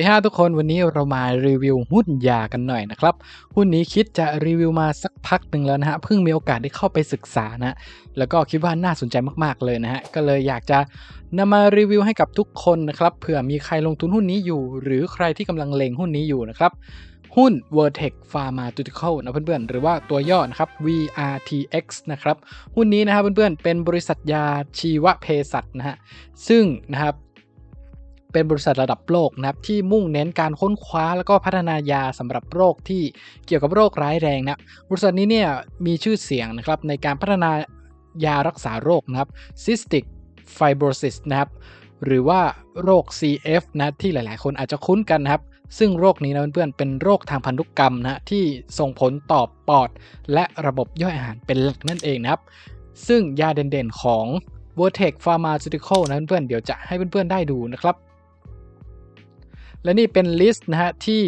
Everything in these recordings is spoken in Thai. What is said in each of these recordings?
ดีฮะทุกคนวันนี้เรามารีวิวหุ้นยากันหน่อยนะครับ หุ้นนี้คิดจะรีวิวมาสักพักหนึ่งแล้วนะฮะเพิ่งมีโอกาสได้เข้าไปศึกษานะแล้วก็คิดว่าน่าสนใจมากๆเลยนะฮะก็เลยอยากจะนำมารีวิวให้กับทุกคนนะครับเผื่อมีใครลงทุนหุ้นนี้อยู่ หรือใครที่กำลังเล็งหุ้นนี้อยู่นะครับหุ้น Vertex Pharmaceutical นะเพื่อนๆ หรือว่าตัวย่อนะครับ VRTX นะครับ หุ้นนี้นะครับเพื่อนๆ เป็นบริษัทยาชีวเภสัชนะฮะ ซึ่งนะครับ เป็นบริษัทระดับโลกนะครับที่มุ่งเน้นการค้นคว้าแล้วก็พัฒนายาสำหรับโรคที่เกี่ยวกับโรคร้ายแรงนะบริษัทนี้เนี่ยมีชื่อเสียงนะครับในการพัฒนายารักษาโรคนะครับ cystic fibrosis นะครับหรือว่าโรค CF นะที่หลายๆ คนอาจจะคุ้นกันนะครับ ซึ่งโรคนี้นะเพื่อนๆเป็นโรคทางพันธุกรรมนะที่ส่งผลต่อปอด และระบบย่อยอาหารเป็นหลักนั่นเองนะครับ ซึ่งยาเด่นๆของ Vertex Pharmaceutical นะเพื่อนๆเดี๋ยวจะให้เพื่อนๆได้ดูนะครับ และนี่เป็นลิสต์นะฮะที่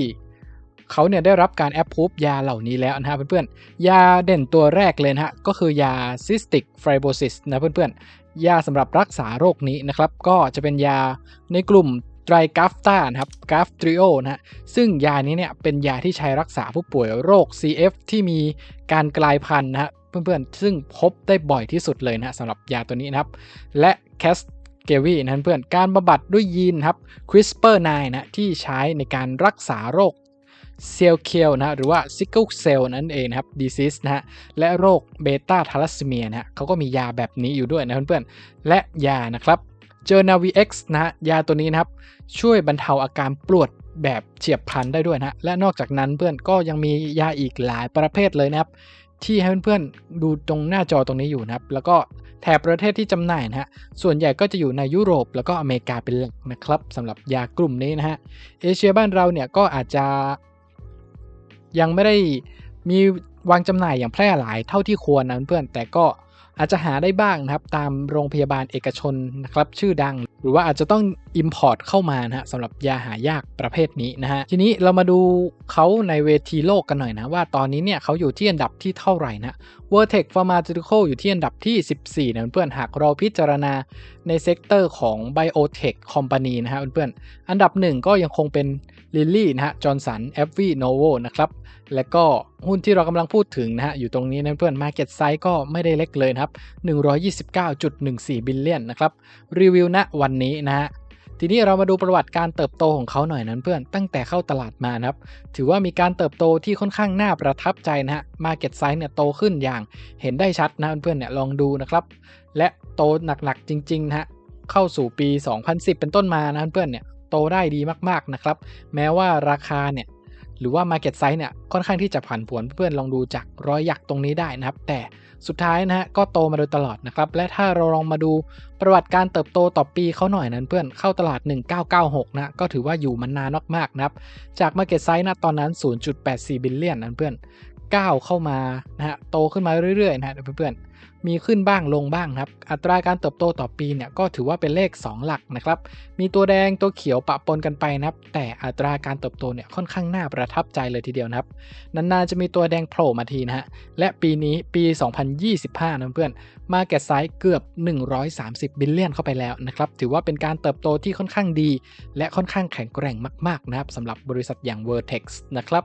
เขาเนี่ยได้รับการแอปพูฟยาเหล่านี้แล้วนะฮะเพื่อนๆ ยาเด่นตัวแรกเลยนะฮะก็คือยา cystic fibrosis นะเพื่อนๆ ยาสำหรับรักษาโรคนี้นะครับ ก็จะเป็นยาในกลุ่มไตรกราฟต้านะครับกราฟทริโอนะฮะซึ่งยานี้เนี่ยเป็นยาที่ใช้รักษาผู้ป่วยโรค CF ที่มีการกลายพันธุ์นะฮะเพื่อนๆ ซึ่งพบได้บ่อยที่สุดเลยนะฮะสำหรับยาตัวนี้นะครับ และแคส เกวีนะเพื่อนการบำบัดด้วยยีนครับ CRISPR-9 นะที่ใช้ในการรักษาโรคเซลล์เคลนะหรือว่า sickle cell นั่นเองนะครับ disease นะฮะและโรคเบต้าทาลัสเมียนะฮะเขาก็มียาแบบนี้อยู่ด้วยนะเพื่อนๆ และยานะครับเจอนาวีเอ็กซ์นะฮะยาตัวนี้นะครับ ช่วยบรรเทาอาการปวดแบบเฉียบพลันได้ด้วยนะและนอกจากนั้นเพื่อนก็ยังมียาอีกหลายประเภทเลยนะครับ ที่ให้เพื่อนๆดูตรงหน้าจอตรงนี้อยู่นะครับ แล้วก็แถบประเทศที่จำหน่ายนะฮะ ส่วนใหญ่ก็จะอยู่ในยุโรปแล้วก็อเมริกาเป็นหลักนะครับสำหรับยากลุ่มนี้นะฮะ เอเชียบ้านเราเนี่ยก็อาจจะยังไม่ได้มีวางจำหน่ายอย่างแพร่หลายเท่าที่ควรนะเพื่อนแต่ก็ อาจจะหาได้บ้างนะครับตามโรงพยาบาลเอกชนนะครับชื่อดัง หรือว่าอาจจะต้อง Import เข้ามานะฮะสำหรับยาหายากประเภทนี้นะฮะทีนี้เรามาดูเขาในเวทีโลกกันหน่อยนะว่าตอนนี้เนี่ยเขาอยู่ที่อันดับที่เท่าไหร่นะ Vertex Pharmaceutical อยู่ที่อันดับที่ 14 นะเพื่อนหากเราพิจารณาในเซกเตอร์ของ Biotech Company นะฮะเพื่อนอันดับหนึ่งก็ยังคงเป็น Lilly นะฮะ Johnson a b v i Novo นะครับ และก็หุ้นที่เรากำลังพูดถึงนะฮะอยู่ตรงนี้นะเพื่อน Market Size ก็ไม่ได้เล็กเลยนะครับ129.14 บิลเลียนนะครับรีวิวณวันนี้นะฮะทีนี้เรามาดูประวัติการเติบโตของเขาหน่อยนั้นเพื่อนตั้งแต่เข้าตลาดมานะครับ ถือว่ามีการเติบโตที่ค่อนข้างน่าประทับใจนะฮะ Market Size เนี่ยโตขึ้นอย่างเห็นได้ชัดนะเพื่อนๆเนี่ยลองดูนะครับ และโตหนักๆจริงๆนะฮะเข้าสู่ปี 2010 เป็นต้นมานะเพื่อนๆเนี่ยโตได้ดีมากๆนะครับ แม้ว่าราคาเนี่ย หรือว่า Market Size เนี่ยค่อนข้างที่จะผันผวนเพื่อนลองดูจากรอยหยักตรงนี้ได้นะครับ แต่สุดท้ายนะฮะก็โตมาโดยตลอดนะครับ และถ้าเราลองมาดูประวัติการเติบโตต่อปีเขาหน่อยนั้นเพื่อนเข้าตลาด 1996 นะก็ถือว่าอยู่มันนานมากๆนะครับ จาก Market Size นะตอนนั้น 0.84 บิลเลียนนั้นเพื่อนก้าวเข้ามานะฮะโตขึ้นมาเรื่อยๆนะฮะเพื่อนๆ มีขึ้นบ้างลงบ้างครับ อัตราการเติบโตต่อปีเนี่ยก็ถือว่าเป็นเลข 2 หลักนะครับ มีตัวแดงตัวเขียวปะปนกันไปนะครับ แต่อัตราการเติบโตเนี่ยค่อนข้างน่าประทับใจเลยทีเดียวนะครับ นานๆจะมีตัวแดงโผล่มาทีนะฮะ และปีนี้ปี 2025 นะเพื่อน มาแก t ไซส์เกือบ 130 บิลเลียนเข้าไปแล้วนะครับ ถือว่าเป็นการเติบโตที่ค่อนข้างดี และค่อนข้างแข็งแกร่งมากๆนะครับสำหรับบริษัทอย่าง Vertex นะครับ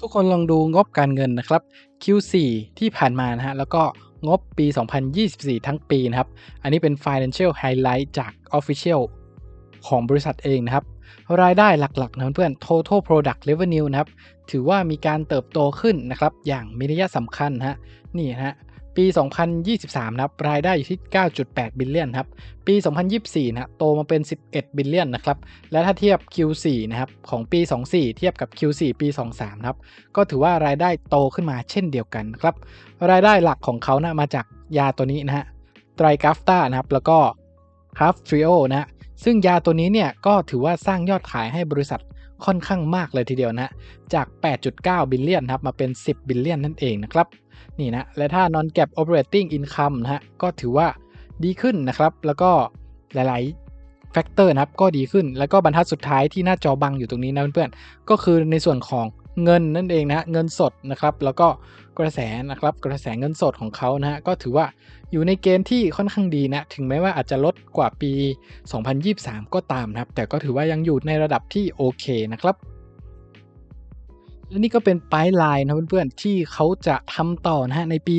ทุกคนลองดูงบการเงินนะครับ Q4 ที่ผ่านมานะฮะแล้วก็งบปี 2024 ทั้งปีนะครับ อันนี้เป็น Financial Highlight จาก Official ของบริษัทเองนะครับ รายได้หลักๆนะเพื่อน Total Product Revenue นะครับ ถือว่ามีการเติบโตขึ้นนะครับ อย่างมีนัยสำคัญฮะ นี่ฮะ ปี 2023 นะครับ รายได้อยู่ที่ 9.8 บิลเลียนครับ ปี 2024 นะโตมาเป็น 11 บิลเลียนนะครับ และถ้าเทียบ Q4 นะครับ ของปี 24 เทียบกับ Q4 ปี 23 นะครับ ก็ถือว่ารายได้โตขึ้นมาเช่นเดียวกันครับ รายได้หลักของเขานะมาจากยาตัวนี้นะฮะ ไตรกราฟตานะครับ แล้วก็ฮัฟทริโอนะฮะซึ่งยาตัวนี้เนี่ยก็ถือว่าสร้างยอดขายให้บริษัทค่อนข้างมากเลยทีเดียวนะ จาก 8.9 บิลเลียนครับ มาเป็น 10 บิลเลียนนั่นเองนะครับ นี่นะ และถ้า non gap operating income นะฮะ ก็ถือว่าดีขึ้นนะครับ แล้วก็หลายๆแฟกเตอร์นะครับ ก็ดีขึ้น แล้วก็บรรทัดสุดท้ายที่หน้าจอบังอยู่ตรงนี้นะเพื่อนๆ ก็คือในส่วนของเงินนั่นเองนะฮะเงินสดนะครับ แล้วก็กระแสนะครับ กระแสเงินสดของเขานะฮะ ก็ถือว่าอยู่ในเกณฑ์ที่ค่อนข้างดีนะ ถึงแม้ว่าอาจจะลดกว่าปี 2023 ก็ตามนะครับ แต่ก็ถือว่ายังอยู่ในระดับที่โอเคนะครับ และนี่ก็เป็นปลายไลน์นะเพื่อนๆที่เขาจะทำต่อนะฮะในปี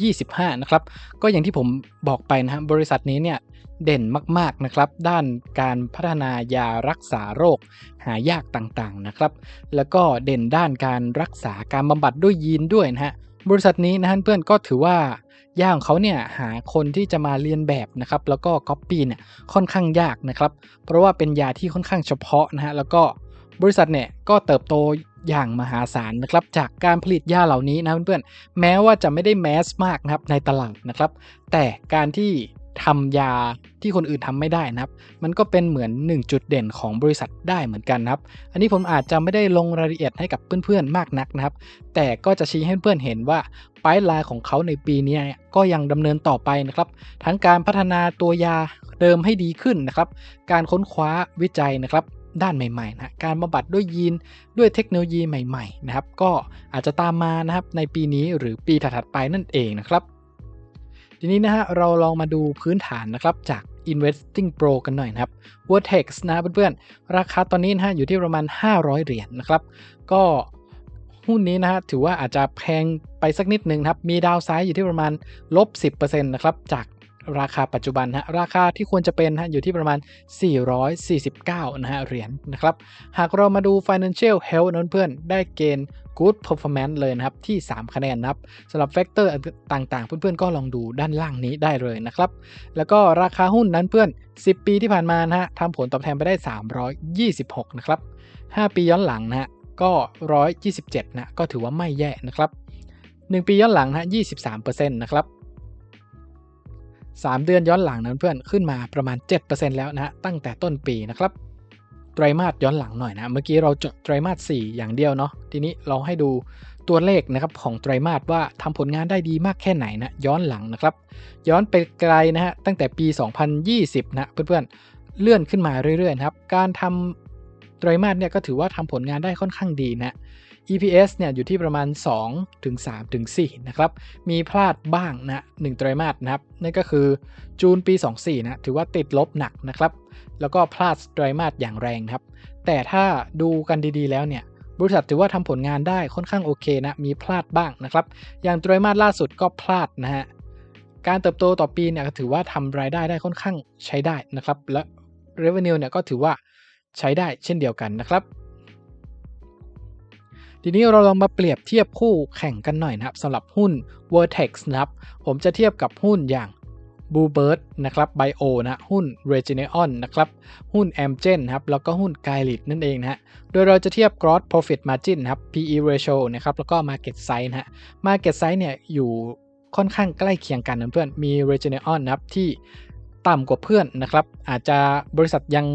2025 นะครับ ก็อย่างที่ผมบอกไปนะฮะบริษัทนี้เนี่ยเด่นมากๆนะครับ ด้านการพัฒนายารักษาโรคหายากต่างๆนะครับ แล้วก็เด่นด้านการรักษาการบำบัดด้วยยีนด้วยนะฮะบริษัทนี้นะฮะเพื่อนก็ถือว่าย่าของเขาเนี่ยหาคนที่จะมาเรียนแบบนะครับแล้วก็ก๊อปปี้เนี่ยค่อนข้างยากนะครับ เพราะว่าเป็นยาที่ค่อนข้างเฉพาะนะฮะแล้วก็บริษัทเนี่ยก็เติบโต อย่างมหาศาลนะครับจากการผลิตยาเหล่านี้นะเพื่อนๆแม้ว่าจะไม่ได้แมสมากนะครับในตลาดนะครับ แต่การที่ทำยาที่คนอื่นทำไม่ได้นะครับ มันก็เป็นเหมือน 1 จุดเด่นของบริษัทได้เหมือนกันนะครับ อันนี้ผมอาจจะไม่ได้ลงรายละเอียดให้กับเพื่อนๆมากนักนะครับ แต่ก็จะชี้ให้เพื่อนเห็นว่าปลายลาของเขาในปีนี้ก็ยังดำเนินต่อไปนะครับ ทั้งการพัฒนาตัวยาเดิมให้ดีขึ้นนะครับ การค้นคว้าวิจัยนะครับ ด้านใหม่ๆนะการบำบัดด้วยยีนด้วยเทคโนโลยีใหม่ๆนะครับ ก็อาจจะตามมานะครับในปีนี้หรือปีถัดๆไปนั่นเองนะครับ ทีนี้นะฮะเราลองมาดูพื้นฐานนะครับจาก Investing Pro กันหน่อยนะครับ Vertex นะเพื่อนๆ ราคาตอนนี้นะฮะอยู่ที่ประมาณ 500 เหรียญนนะครับ ก็หุ้นนี้นะฮะถือว่าอาจจะแพงไปสักนิดหนึ่งครับ มีดาวไซด์อยู่ที่ประมาณลบ 10%นะครับ จาก ราคาปัจจุบันฮะราคาที่ควรจะเป็นฮะอยู่ที่ประมาณ 449 นะฮะเหรียญนนะครับ หากเรามาดู Financial Health นั้นเพื่อนได้เกณฑ์ Good Performance เลยนะครับ ที่ 3 คะแนนนะครับสำหรับแฟกเตอร์ต่างๆ เพื่อนๆ ก็ลองดูด้านล่างนี้ได้เลยนะครับ แล้วก็ราคาหุ้นนั้นเพื่อน 10 ปีที่ผ่านมานะฮะทำผลตอบแทนไปได้ 326 นะครับ 5 ปีย้อนหลังนะฮะก็ 127 นะก็ถือว่าไม่แย่นะครับ 1 ปีย้อนหลังนะ23%นะครับ 3 เดือนย้อนหลังนั้นเพื่อนขึ้นมาประมาณ 7%แล้วนะตั้งแต่ต้นปีนะครับไตรมาสย้อนหลังหน่อยนะ เมื่อกี้เราจดไตรมาส 4 อย่างเดียวเนาะทีนี้เราให้ดูตัวเลขนะครับของไตรมาสว่าทำผลงานได้ดีมากแค่ไหนนะย้อนหลังนะครับ ย้อนไปไกลนะฮะตั้งแต่ปี 2020 นะเพื่อนๆเลื่อนขึ้นมาเรื่อยๆครับการทำ ไตรมาสเนี่ยก็ถือว่าทำผลงานได้ค่อนข้างดีนะ EPS เนี่ยอยู่ที่ประมาณ 2 ถึง 3 ถึง 4 นะครับ มีพลาดบ้างนะ1ไตรมาสนะครับ นั่นก็คือจูนปี 24 นะ ถือว่าติดลบหนักนะครับ แล้วก็พลาดไตรมาสอย่างแรงครับ แต่ถ้าดูกันดีๆแล้วเนี่ย บริษัทถือว่าทำผลงานได้ค่อนข้างโอเคนะ มีพลาดบ้างนะครับ อย่างไตรมาสล่าสุดก็พลาดนะฮะ การเติบโตต่อปีเนี่ยถือว่าทำรายได้ได้ค่อนข้างใช้ได้นะครับ และ revenue เนี่ยก็ถือว่า ใช้ได้เช่นเดียวกันนะครับ ทีนี้เราลองมาเปรียบเทียบคู่แข่งกันหน่อยนะครับสำหรับหุ้น Vertex นะครับ ผมจะเทียบกับหุ้นอย่าง b l u e b i r d นะครับ Bio นะหุ้น Regeneron นะครับ หุ้น Amgen ครับ แล้วก็หุ้น g y l i t นั่นเองนะฮะ โดยเราจะเทียบ Gross Profit Margin นะครับ PE Ratio นะครับ แล้วก็ Market Size นะฮะ Market Size เนี่ยอยู่ค่อนข้างใกล้เคียงกันนะเพื่อน มี Regeneron นะครับที่ต่ำกว่าเพื่อนนะครับ อาจจะบริษัทยัง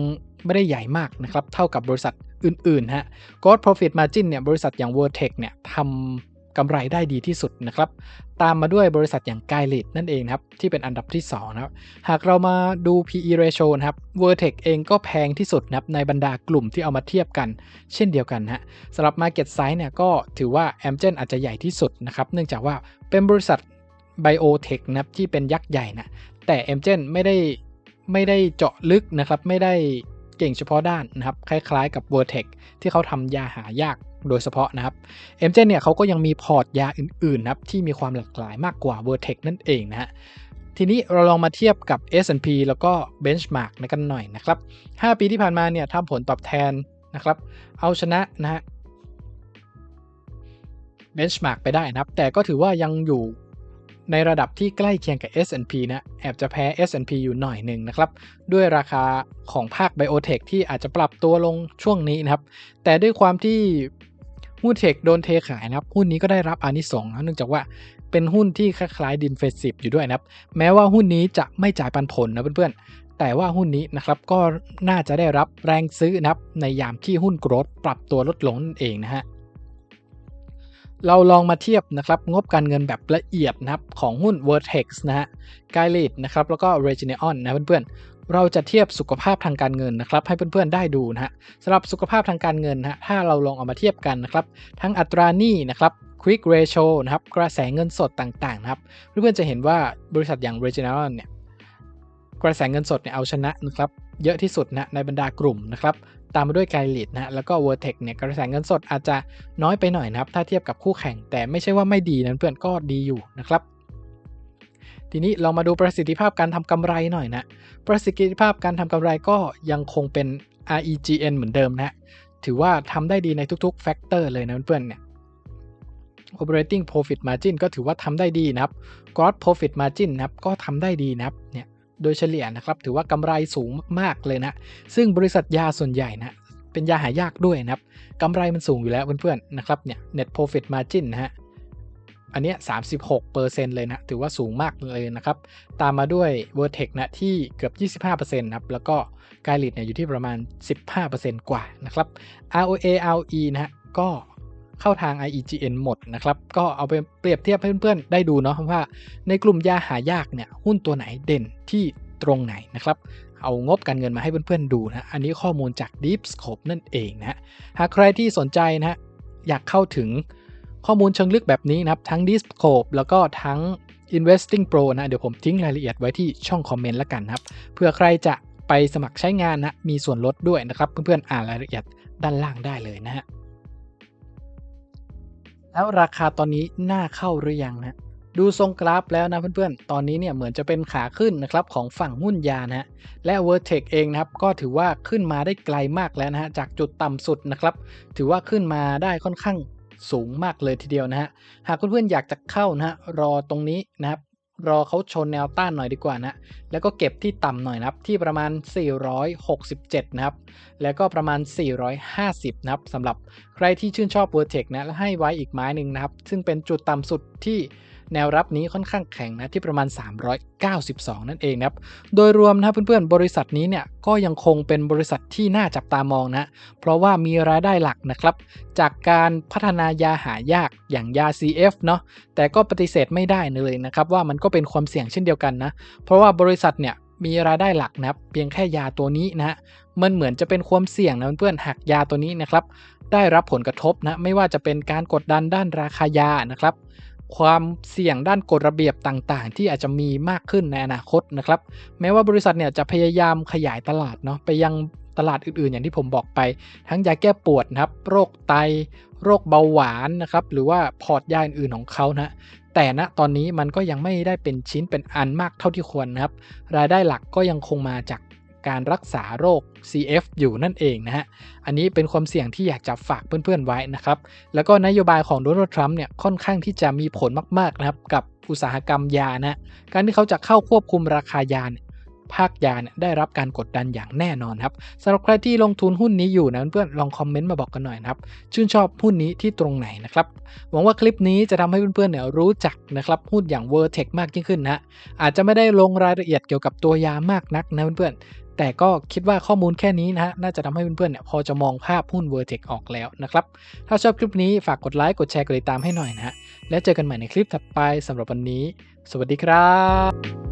ไม่ได้ใหญ่มากนะครับ เท่ากับบริษัทอื่นๆฮะ Gross Profit Margin เนี่ยบริษัทอย่าง Vertex เนี่ยทำกำไรได้ดีที่สุดนะครับ ตามมาด้วยบริษัทอย่าง g y l i t นั่นเองครับ ที่เป็นอันดับที่2นะครับ หากเรามาดู PE ratio นะครับ Vertex เองก็แพงที่สุดนะครับในบรรดากลุ่มที่เอามาเทียบกัน เช่นเดียวกันฮะสำหรับ Market Size เนี่ยก็ถือว่า Amgen อาจจะใหญ่ที่สุดนะครับ เนื่องจากว่าเป็นบริษัท Biotech นะครับที่เป็นยักษ์ใหญ่นะแต่ Amgen ไม่ได้ไม่ได้เจาะลึกนะครับ ไม่ได้ เก่งเฉพาะด้านนะครับคล้ายๆกับ Vertex ที่เขาทำยาหายากโดยเฉพาะนะครับ m g e n เนี่ยเขาก็ยังมีพอร์ตยาอื่นๆนะครับที่มีความหลากหลายมากกว่า Vertex นั่นเองนะฮะทีนี้เราลองมาเทียบกับ S&P แล้วก็ Benchmark นะกันหน่อยนะครับ 5 ปีที่ผ่านมาเนี่ยทำผลตอบแทนนะครับ เอาชนะนะฮะ Benchmark ไปได้นะครับ แต่ก็ถือว่ายังอยู่ ในระดับที่ใกล้เคียงกับ S&P นะแอบจะแพ้ S&P อยู่หน่อยหนึ่งนะครับ ด้วยราคาของภาค Biotech ที่อาจจะปรับตัวลงช่วงนี้นะครับ แต่ด้วยความที่หุ้นเทคโดนเทขายนะครับ หุ้นนี้ก็ได้รับอานิสงส์นะเนื่องจากว่าเป็นหุ้นที่คล้ายๆดินเฟสิฟอยู่ด้วยนะครับ แม้ว่าหุ้นนี้จะไม่จ่ายปันผลนะเพื่อนๆ แต่ว่าหุ้นนี้นะครับก็น่าจะได้รับแรงซื้อนะครับในยามที่หุ้นโกรดปรับตัวลดลงนั่นเองนะฮะ เราลองมาเทียบนะครับงบการเงินแบบละเอียดนะครับของหุ้น Vertex นะฮะ g y l i t นะครับแล้วก็ Regeneron นะเพื่อนๆ เราจะเทียบสุขภาพทางการเงินนะครับให้เพื่อนๆได้ดูนะฮะสำหรับสุขภาพทางการเงินนะฮะถ้าเราลองเอามาเทียบกันนะครับทั้งอัตราหนี้นะครับ quick ratio นะครับกระแสเงินสดต่างๆนะครับเพื่อนๆจะเห็นว่าบริษัทอย่าง Regeneron เนี่ยกระแสเงินสดเนี่ยเอาชนะนะครับเยอะที่สุดนะในบรรดากลุ่มนะครับ ตามมาด้วยไกลิดนะแล้วก็ Vertex เนี่ยกระแสเงินสดอาจจะน้อยไปหน่อยนะครับ ถ้าเทียบกับคู่แข่ง แต่ไม่ใช่ว่าไม่ดีนะเพื่อนก็ดีอยู่นะครับ ทีนี้เรามาดูประสิทธิภาพการทำกำไรหน่อยนะ ประสิทธิภาพการทำกำไรก็ยังคงเป็น REGN เหมือนเดิมนะ ถือว่าทำได้ดีในทุกๆแฟกเตอร์เลยนะเพื่อนเนี่ย operating profit margin ก็ถือว่าทำได้ดีนะครับ gross profit margin นะครับก็ทำได้ดีนะครับเนี่ย โดยเฉลี่ยนะครับถือว่ากำไรสูงมากๆเลยนะ ซึ่งบริษัทยาส่วนใหญ่นะเป็นยาหายากด้วยนะครับกำไรมันสูงอยู่แล้วเพื่อนๆนะครับเนี่ย net profit margin นะฮะอันเนี้ย36%เซ็นต์เลยนะถือว่าสูงมากเลยนะครับ ตามมาด้วย Vertex นะที่เกือบ 25%นะครับแล้วก็กายลิดเนี่ยอยู่ที่ประมาณ 15%กว่านะครับ ROA ROE นะฮะก็ เข้าทาง IEGN หมดนะครับ ก็เอาไปเปรียบเทียบให้เพื่อนๆ ได้ดูเนาะว่าในกลุ่มยาหายากเนี่ยหุ้นตัวไหนเด่นที่ตรงไหนนะครับเอางบการเงินมาให้เพื่อนๆดูนะ อันนี้ข้อมูลจาก Deep Scope นั่นเองนะหากใครที่สนใจนะอยากเข้าถึงข้อมูลเชิงลึกแบบนี้นะครับ ทั้ง Deep Scope แล้วก็ทั้ง Investing Pro นะเดี๋ยวผมทิ้งรายละเอียดไว้ที่ช่องคอมเมนต์แล้วกันนะครับเพื่อใครจะไปสมัครใช้งานนะมีส่วนลดด้วยนะครับ เพื่อนๆอ่านรายละเอียดด้านล่างได้เลยนะฮะ แล้วราคาตอนนี้น่าเข้าหรือยังนะดูทรงกราฟแล้วนะเพื่อนๆ ตอนนี้เนี่ยเหมือนจะเป็นขาขึ้นนะครับของฝั่งหุ้นยานะฮะ และ Vertex เองนะครับก็ถือว่าขึ้นมาได้ไกลมากแล้วนะฮะจากจุดต่ำสุดนะครับ ถือว่าขึ้นมาได้ค่อนข้างสูงมากเลยทีเดียวนะฮะ หากเพื่อนๆอยากจะเข้านะฮะรอตรงนี้นะครับ รอเขาชนแนวต้านหน่อยดีกว่านะ แล้วก็เก็บที่ต่ำหน่อยนะครับ ที่ประมาณ 467 นะครับ แล้วก็ประมาณ 450 นะครับสำหรับใครที่ชื่นชอบ Vertex นะและให้ไว้อีกไม้หนึ่งนะครับ ซึ่งเป็นจุดต่ำสุดที่ แนวรับนี้ค่อนข้างแข็งนะที่ประมาณ 392 นั่นเองนะครับโดยรวมนะเพื่อนๆ บริษัทนี้เนี่ยก็ยังคงเป็นบริษัทที่น่าจับตามองนะ เพราะว่ามีรายได้หลักนะครับ จากการพัฒนายาหายากอย่างยา CF เนาะแต่ก็ปฏิเสธไม่ได้เลยนะครับว่ามันก็เป็นความเสี่ยงเช่นเดียวกันนะ เพราะว่าบริษัทเนี่ยมีรายได้หลักนะครับเพียงแค่ยาตัวนี้นะมันเหมือนจะเป็นความเสี่ยงนะเพื่อนๆหากยาตัวนี้นะครับได้รับผลกระทบนะไม่ว่าจะเป็นการกดดันด้านราคายานะครับ ความเสี่ยงด้านกฎระเบียบต่างๆ ที่อาจจะมีมากขึ้นในอนาคตนะครับ แม้ว่าบริษัทเนี่ยจะพยายามขยายตลาดเนาะไปยังตลาดอื่นๆ อย่างที่ผมบอกไป ทั้งยาแก้ปวดนะครับ โรคไต โรคเบาหวานนะครับ หรือว่าพอร์ตยาอื่นๆของเขานะแต่ณตอนนี้มันก็ยังไม่ได้เป็นชิ้นเป็นอันมากเท่าที่ควรนะครับ รายได้หลักก็ยังคงมาจาก การรักษาโรค CF อยู่นั่นเองนะฮะ อันนี้เป็นความเสี่ยงที่อยากจะฝากเพื่อนๆไว้นะครับ แล้วก็นโยบายของโดนัลด์ทรัมป์เนี่ยค่อนข้างที่จะมีผลมากๆนะครับกับอุตสาหกรรมยานะ การที่เขาจะเข้าควบคุมราคายาเนี่ยภาคยาเนี่ยได้รับการกดดันอย่างแน่นอนครับสำหรับใครที่ลงทุนหุ้นนี้อยู่นะเพื่อนๆลองคอมเมนต์มาบอกกันหน่อยนะครับ ชื่นชอบหุ้นนี้ที่ตรงไหนนะครับ หวังว่าคลิปนี้จะทำให้เพื่อนๆเนี่ยรู้จักนะครับหุ้นอย่าง Vertex มากยิ่งขึ้นนะอาจจะไม่ได้ลงรายละเอียดเกี่ยวกับตัวยามากนักนะเพื่อนๆ แต่ก็คิดว่าข้อมูลแค่นี้นะฮะ น่าจะทำให้เพื่อนๆเนี่ยพอจะมองภาพหุ้น Vertex ออกแล้วนะครับ ถ้าชอบคลิปนี้ฝากกดไลค์กดแชร์กดติดตามให้หน่อยนะฮะ แล้วเจอกันใหม่ในคลิปถัดไปสำหรับวันนี้ สวัสดีครับ